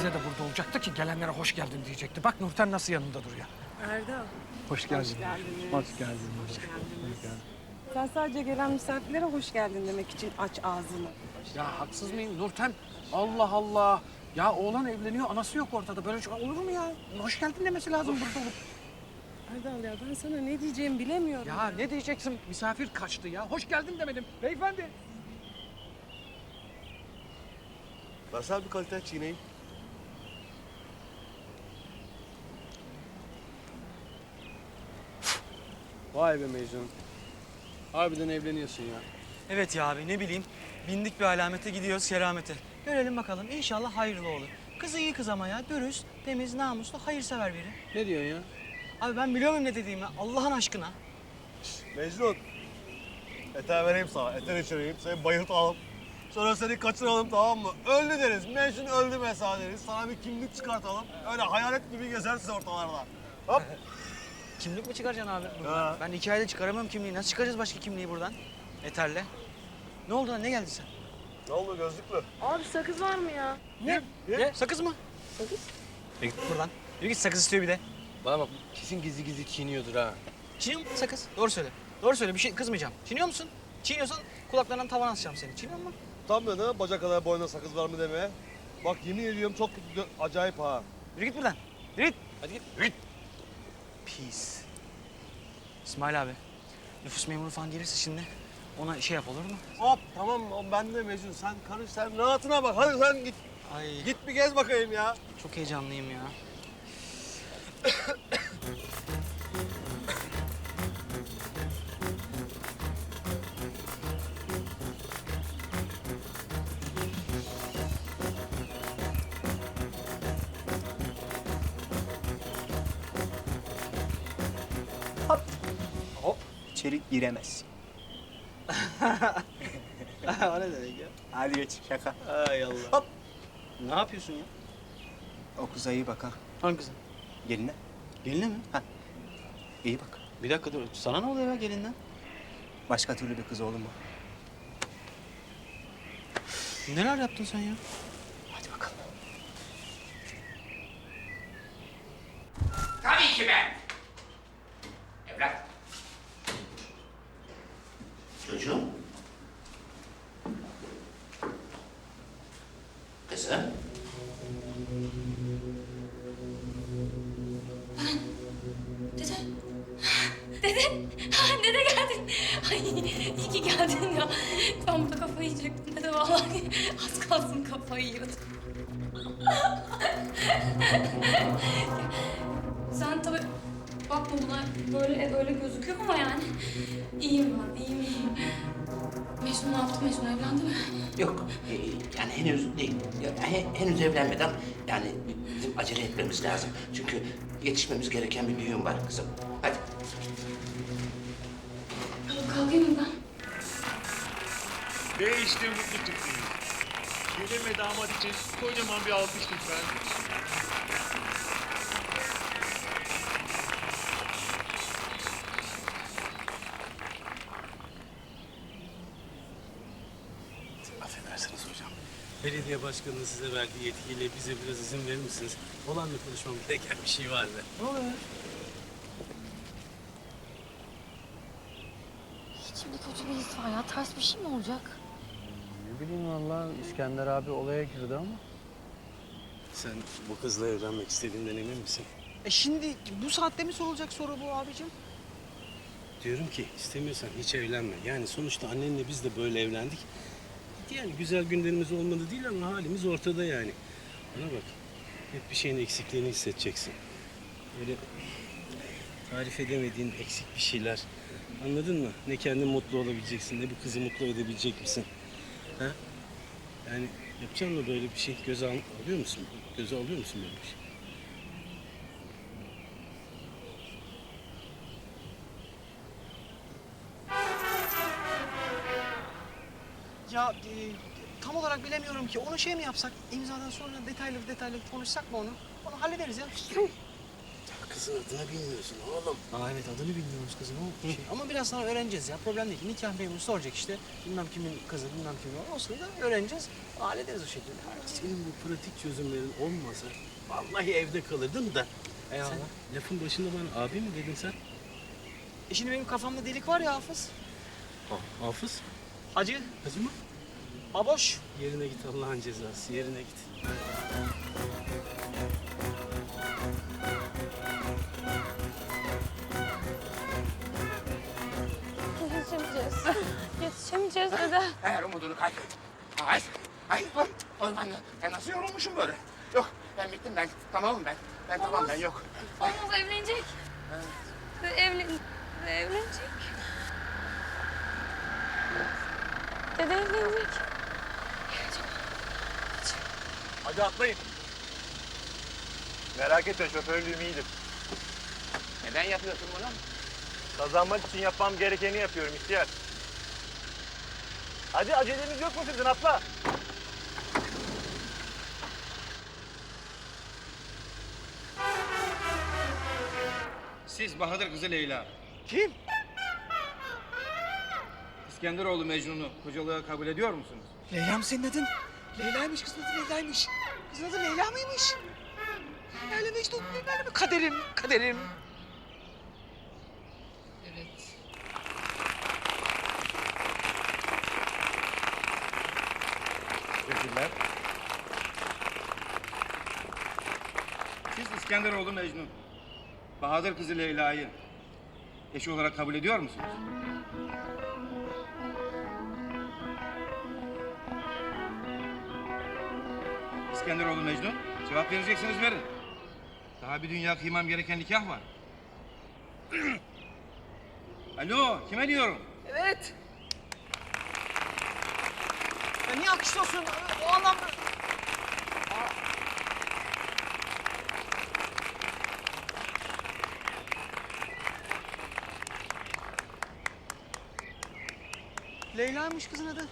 Azize de burada olacaktı ki gelenlere hoş geldin diyecekti. Bak Nurten nasıl yanında duruyor. Erdal. Hoş geldin. Hoş geldiniz. Hoş geldin. Hoş geldiniz. Sen sadece gelen misafirlere hoş geldin demek için aç ağzını. Ya haksız mıyım Nurten? Allah Allah. Ya oğlan evleniyor, anası yok ortada. Böyle şey olur mu ya? Hoş geldin demesi lazım burada olup. Erdal ya ben sana ne diyeceğimi bilemiyorum. Ya ne diyeceksin? Misafir kaçtı ya. Hoş geldin demedim. Beyefendi. Versene bir kalite çiğneyin. Vay be Mecnun. Harbiden evleniyorsun ya. Evet ya abi ne bileyim. Bindik bir alamete gidiyoruz keramete. Görelim bakalım inşallah hayırlı olur. Kız iyi kız ama ya. Dürüst, temiz, namuslu, hayırsever biri. Ne diyorsun ya? Abi ben biliyor muyum ne dediğimi? Allah'ın aşkına. Mecnun. Eter vereyim sana. Eter içireyim. Seni bayıltalım. Sonra seni kaçıralım tamam mı? Öldü deriz. Mecnun öldü mesela deriz. Sana bir kimlik çıkartalım. Öyle hayalet gibi gezersin ortalarda. Hop. Kimlik mi çıkaracaksın abi buradan? Ha. Ben iki ayda çıkaramam kimliği. Nasıl çıkaracağız başka kimliği buradan? Eterle. Ne oldu lan? Ne geldi sen? Ne oldu gözlüklü? Abi sakız var mı ya? Ne? Ne? Sakız mı? Sakız. Yürü git buradan. Yürü git sakız istiyor bir de. Bana bak kesin gizli gizli çiğniyordur ha. Çiğniyor musun sakız? Doğru söyle. Doğru söyle bir şey kızmayacağım. Çiğniyor musun? Çiğniyorsan kulaklarından tavan asacağım seni. Çiğniyor musun? Tam da ne? Bacak kadar boyuna sakız var mı demeye. Bak yemin ediyorum çok kötü, acayip ha. Yürü git buradan. Yürü git. Hadi git. Yürü git. Peace. İsmail abi. Nüfus memuru falan gelirse şimdi ona şey yap olur mu? Hop tamam o ben de Mecnun. Sen karış sen rahatına bak. Hadi sen git. Ay Git bir gez bakayım ya. çok heyecanlıyım ya. İçeri giremezsin. o ne demek ya? Hadi geç şaka. Ay Allah. Hop. Ne yapıyorsun ya? O kıza iyi bak ha. Hangisi? Geline. Geline mi? İyi bak. Bir dakika dur. Sana ne oluyor ya gelinden? Başka türlü bir kız olur mu? Neler yaptın sen ya? Hadi bakalım. Tabii ki ben. Evlat. Çocuğum. Kızım. Dede. Dede. Dede geldin. Ay iyi ki geldin ya. Ben burada kafayı yiyecektim dede vallahi. Az kalsın kafayı yiyordum. Sen tabii bakma buna böyle öyle gözüküyor ama yani iyiyim ben iyiyim. Mecnun ne yaptı Mecnun evlendi mi? Yok e, yani henüz değil. He- henüz evlenmeden yani bizim acele etmemiz lazım. Çünkü yetişmemiz gereken bir düğün var kızım. Hadi. Kalkayım mı ben? Ve işte mutlu çiftliğimiz. Gelin ve damat için kocaman bir alkış lütfen. Belediye başkanının size verdiği yetkiyle bize biraz izin verir misiniz? Olanla konuşmam gereken bir şey vardı. İçimde kötü bir his var ya. Ters bir şey mi olacak? Ne bileyim valla İskender abi olaya girdi ama. Sen bu kızla evlenmek istediğinden emin misin? E şimdi bu saatte mi sorulacak soru bu abicim? Diyorum ki istemiyorsan hiç evlenme. Yani sonuçta annenle biz de böyle evlendik. Yani güzel günlerimiz olmadı değil ama halimiz ortada yani. Bana bak. Hep bir şeyin eksikliğini hissedeceksin. Böyle tarif edemediğin eksik bir şeyler. Anladın mı? Ne kendin mutlu olabileceksin, ne bu kızı mutlu edebilecek misin? Ha? Yani yapacak mı böyle bir şey? Göze al- alıyor musun? Göze alıyor musun böyle bir şey? Ya e, tam olarak bilemiyorum ki. Onu şey mi yapsak? İmzadan sonra detaylı detaylı konuşsak mı onu? Onu hallederiz ya. kızın adını bilmiyorsun oğlum. Aa evet adını bilmiyoruz kızın o şey. Ama biraz sonra öğreneceğiz ya problem değil. Nikah memuru soracak işte. Bilmem kimin kızı bilmem kimin o. O sırada öğreneceğiz. Hallederiz o şekilde. Senin bu pratik çözümlerin olmasa vallahi evde kalırdım da. Eyvallah. Sen lafın başında bana abi mi dedin sen? E şimdi benim kafamda delik var ya Hafız. Ha, hafız. Hacı, Hacı mı? baboş. Yerine git Allah'ın cezası yerine git. Yetişemeyeceğiz. Yetişemeyeceğiz dede. Eğer umudunu kaybet. Ay, ay dur. Oğlum ben, ben nasıl yorulmuşum böyle? Yok, ben bittim ben. Tamamım ben. Ben tamam ben yok. Olmaz evlenecek. Evlen... Evlenecek. Dede evlenecek. Hadi atlayın. Merak etme şoförlüğüm iyidir. Neden yapıyorsun bunu? Kazanmak için yapmam gerekeni yapıyorum ihtiyar. Hadi aceleniz yok mu sizin atla? Siz Bahadır kızı Leyla. Kim? İskenderoğlu Mecnun'u kocalığa kabul ediyor musunuz? Leyla mı senin adın? Leyla'ymış kızın adı Leyla'ymış. Kızın adı Leyla mıymış? Leyla Mecnun Leyla mi? Kaderim, kaderim. Teşekkürler. Siz İskenderoğlu Mecnun. Bahadır kızı Leyla'yı eşi olarak kabul ediyor musunuz? İskenderoğlu Mecnun, cevap vereceksiniz verin. Daha bir dünya kıymam gereken nikah var. Alo, kime diyorum? Evet. Ya niye alkışlıyorsun? O anlamda... Leyla'ymış kızın adı.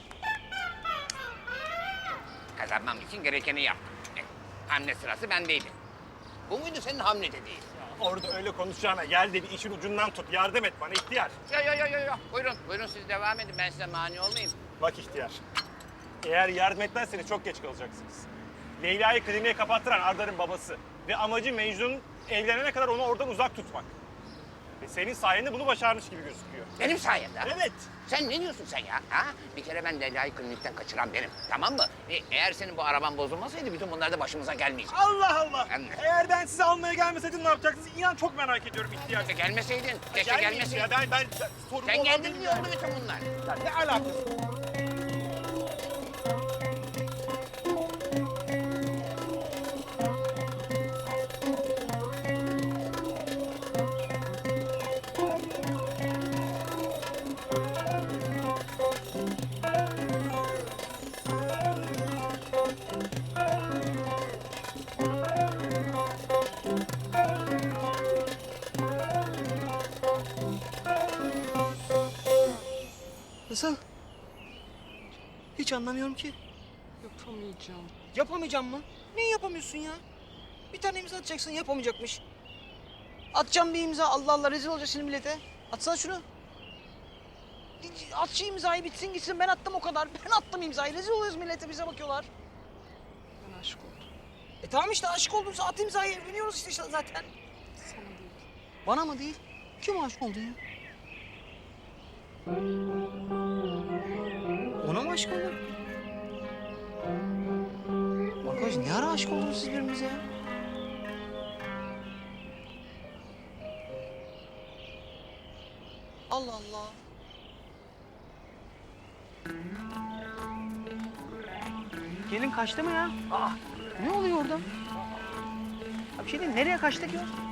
Kazanmam için gerekeni yaptım. Eh, Hamle sırası bendeydi. Bu muydu senin hamle dediğin? Orada öyle konuşacağına gel de bir işin ucundan tut. Yardım et bana ihtiyar. Yo yo yo yo. Buyurun, buyurun siz devam edin. Ben size mani olmayayım. Bak ihtiyar. Eğer yardım etmezseniz çok geç kalacaksınız. Leyla'yı kliniğe kapattıran Ardar'ın babası. Ve amacı Mecnun evlenene kadar onu oradan uzak tutmak. Ve senin sayende bunu başarmış gibi gözüküyor. Benim sayemde. Evet. Sen ne diyorsun sen ya? Ha? Bir kere ben Leyla'yı klinikten kaçıran benim. Tamam mı? E, eğer senin bu araban bozulmasaydı bütün bunlar da başımıza gelmeyecek. Allah Allah. Ben- Eğer ben sizi almaya gelmeseydim ne yapacaksınız? İnan çok merak ediyorum ihtiyar. Keşke gelmeseydin. Keşke Gelmeyin gelmeseydin. Ya, ben, ben, ben Sen geldin oldu bütün bunlar. Ya Ne alakası? Hiç anlamıyorum ki. Yapamayacağım. Yapamayacağım mı? Neyi yapamıyorsun ya? Bir tane imza atacaksın yapamayacakmış. Atacağım bir imza Allah Allah rezil olacak şimdi millete. Atsana şunu. At şu imzayı bitsin gitsin ben attım o kadar. Ben attım imzayı rezil oluyoruz millete bize bakıyorlar. Ben aşık oldum. E tamam işte aşık olduysa at imzayı evleniyoruz işte zaten. Sana değil. Bana mı değil? Kim aşık oldu ya? Oldun? Arkadaş ne ara aşık oldunuz siz birbirinize ya? Allah Allah. Gelin kaçtı mı ya? Aa, ne oluyor orada? Ya bir şey diyeyim, nereye kaçtı ki o?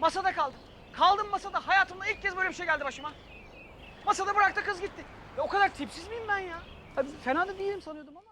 Masada kaldım. Kaldım masada. Hayatımda ilk kez böyle bir şey geldi başıma. Masada bıraktı kız gitti. Ya o kadar tipsiz miyim ben ya? Fena da değilim sanıyordum ama.